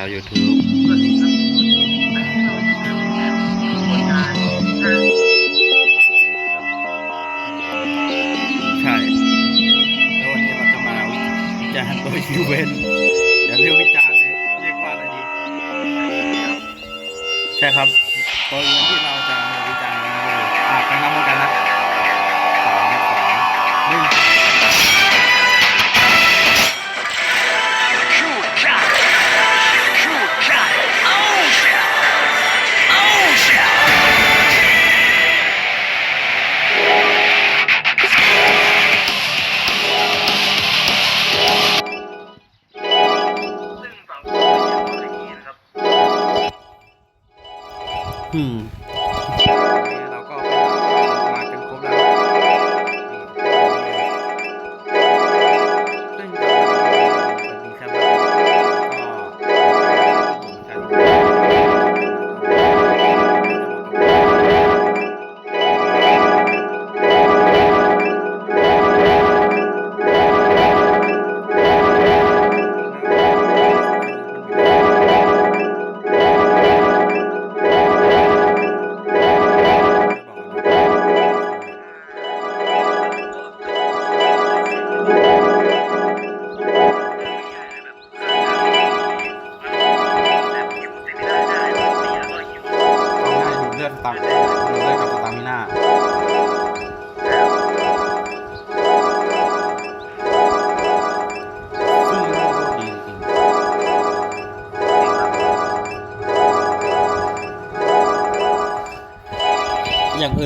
าว YouTube สวัสดีครับทุกคนวันนี้เราอยู่ในแอปผลงานทางใช่ แล้ววันนี้เราจะมาวิจารณ์ตัวยูเวนอย่าเรียกวิจารณ์เลยเรียกว่าอะไรดี ใช่ครับตัวยูเวนที่เราจะ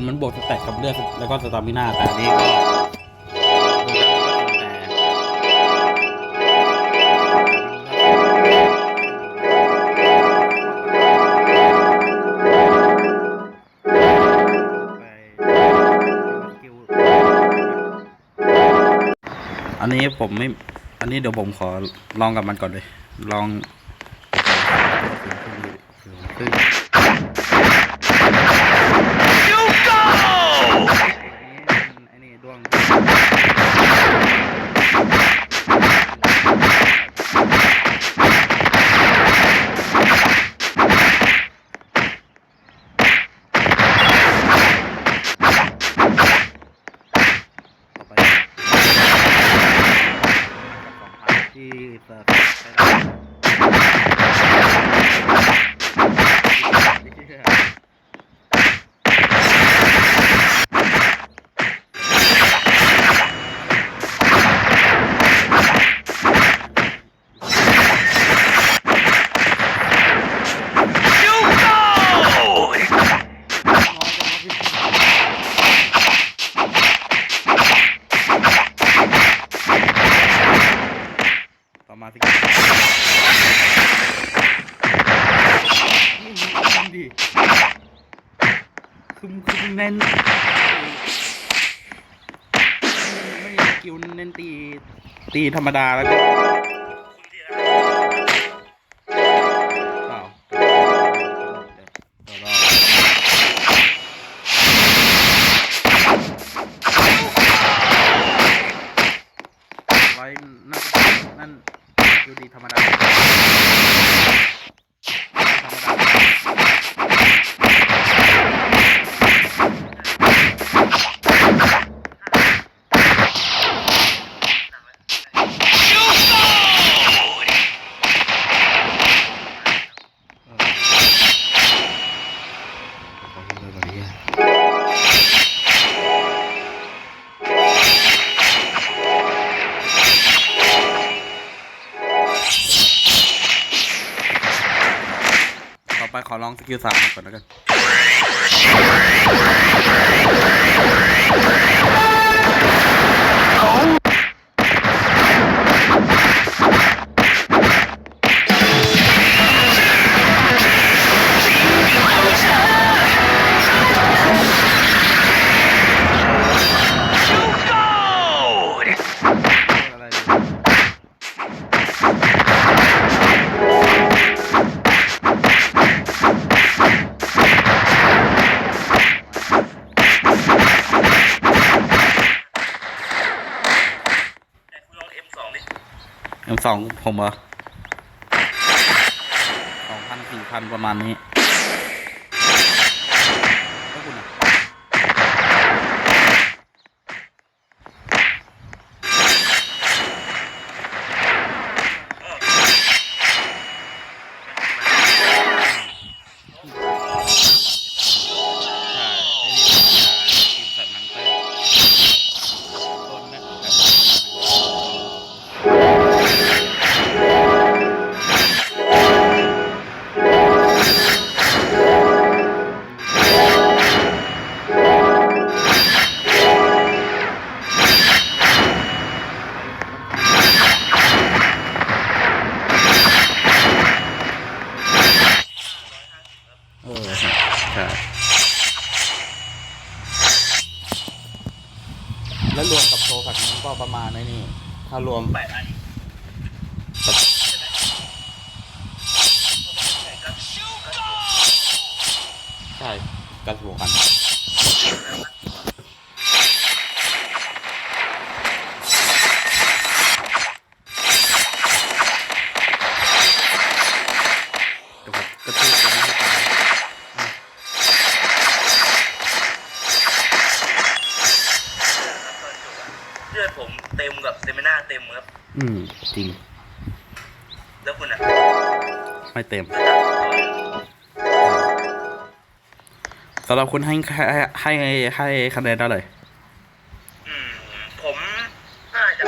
นมันบวกสแต็กกับเลือดแล้วก็สตามิน่าแต่อันนี้ก็ดูแล้วก็จริงแต่อันนี้ผมไม่ อันนี้เดี๋ยวผมขอลองกับมันก่อนเลย ลองซึ่งอันนี้ดวงต่อไปกับสองพัน ที่เซิร์ฟใช้ได้ต่อมาสินี่มันดี คึมคึมแน่นไม่กิลเน้นตี ตีธรรมดาแล้วก็เปล่าเดี๋ยวรอไว้นั่นนั่นดูดีธรรมดา กิลสามก่อนแล้วกัน สองผมเหรอสองพันสี่พันประมาณนี้ ถ้ารวมแปดอันใช่กันบวกกัน กระกระทืบกันให้ตายอะ เลือดผมเต็มกับเซมิน่าเต็มครับ อืม จริง แล้วคุณอะไม่เต็มสำหรับคุณให้ให้ให้ให้คะแนนได้เลยอืม ผมน่าจะ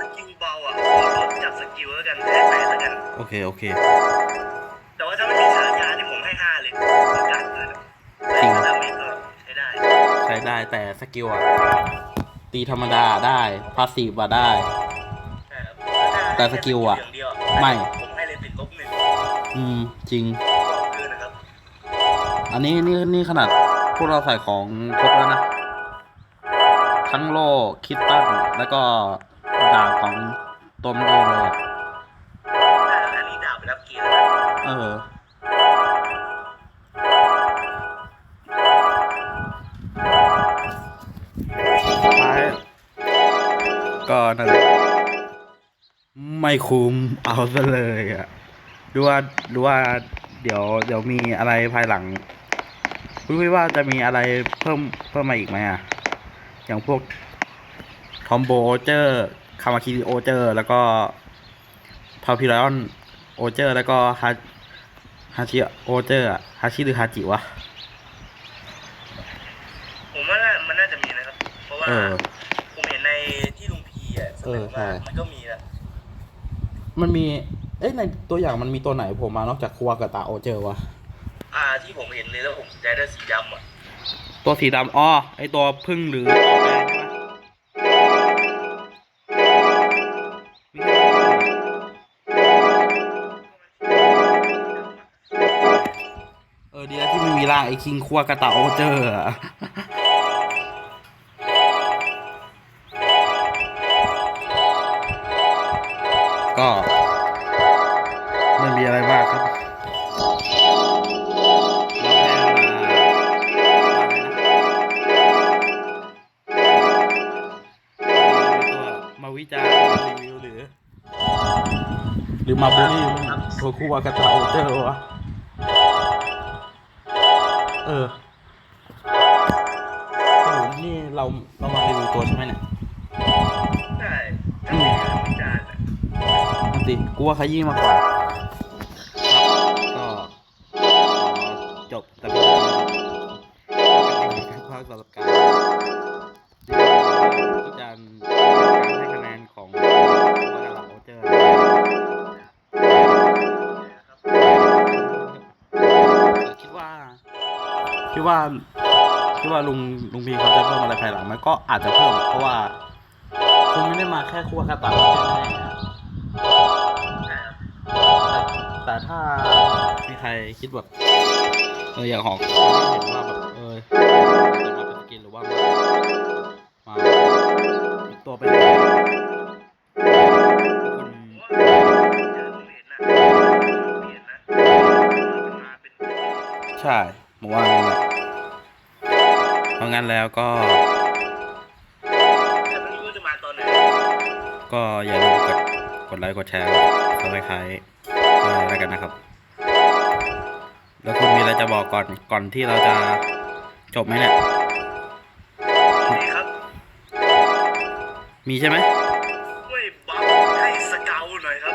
สกิลเบาอะขอลดจากสกิลแล้วกันให้ไปแล้วกัน โอเค โอเค แต่สกิลอะตีธรรมดาได้พาสซีฟอะได้ใช่ครับแต่สกิลอะย่างเดียวไม่ ผมให้เลยติดลบหนึ่งอืม จริงคือนะครับอันนี้นี่นี่ขนาดพวกเราใส่ของครบแล้วนะ ทั้งโล่คิตตันแล้วก็ดาบของตัวมันเองเลยอะอันนี้ดาบไปรับเกียร์แล้วนะเออ ก็นั่นแหละไม่คุ้มเอาซะเลยอะดูว่าดูว่าเดี๋ยวเดี๋ยวมีอะไรภายหลังคุณคิดว่าจะมีอะไรเพิ่มเพิ่มมาอีกไหมอะอย่างพวกคอมโบโอเจอร์คามาคิโอเจอร์แล้วก็พาพิลออนโอเจอร์ แล้วก็ฮาฮาชิโอเจอร์อะฮาชิหรือฮาจิวะผมว่าน่ามันน่าจะมีนะครับ เพราะว่า สเอดองใช่ว่ามันก็มีนะมันมี เอ้ยในตัวอย่างมันมีตัวไหนผมมานอกจากคัวกับตาโอเจอร์วะอ่าที่ผมเห็นเลยแล้วผมใจได้สีดำอะตัวสีดำอ๋อไอตัวพึ่งหรือตัวแดงใช่ปะมีแค่เออดีแล้วที่ไม่มีร่างไอคิงคัวกับตาโอเจอ ก็ไม่มีอะไรมากครับเราแค่มามาวิจารณ์มารีวิวหรือ หรือมาบูลลี่โทคุวากาตาโอเจอร์วะเออสรุปนี่เราเรามารีวิวตัวใช่ไหมเนี่ยใช่ สิกูว่าขยี้มากกว่าครับก็ขอจบแต่เพียงเท่านี้นะครับภาคสำหรับการวิจารณ์การให้คะแนนของวาดาราโอเจอร์คิดว่าคิดว่าคิดว่าลุงลุงพีเขาจะเพิ่มอะไรภายหลังไหมก็อาจจะเพิ่มเพราะว่าคุณไม่ได้มาแค่คู่กาตาโอเจอร์แน่ๆอะ แต่แต่ถ้ามีใครคิดแบบเอออยากหอกเห็นว่าแบบเออจะมาเป็นสกินหรือว่ามามาอีกตัวเป็นคุณเจอผมเห็นนะผมเห็นนะมันมาเป็นใช่ผมว่างั้นแหละเพราะงั้นแล้วก็แต่ไม่รู้จะมาตอนไหนก็อย่าลืมกดกดไลค์กดแชร์สไครต์ อะไรกันนะครับ แล้วคุณมีอะไรจะบอกก่อนก่อนที่เราจะจบไหมเนี่ยดีครับ มีใช่ไหมช่วยบัฟให้สเกลหน่อยครับ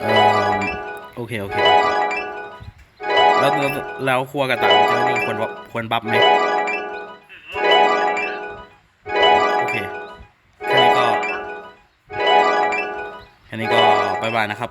เออโอเคโอเค แล้วแล้วแล้วครัวกระต่ายเจอนี่ควรบัฟควรบัฟไหมโอเคแค่นี้ก็แค่นี้ก็บายบายนะครับ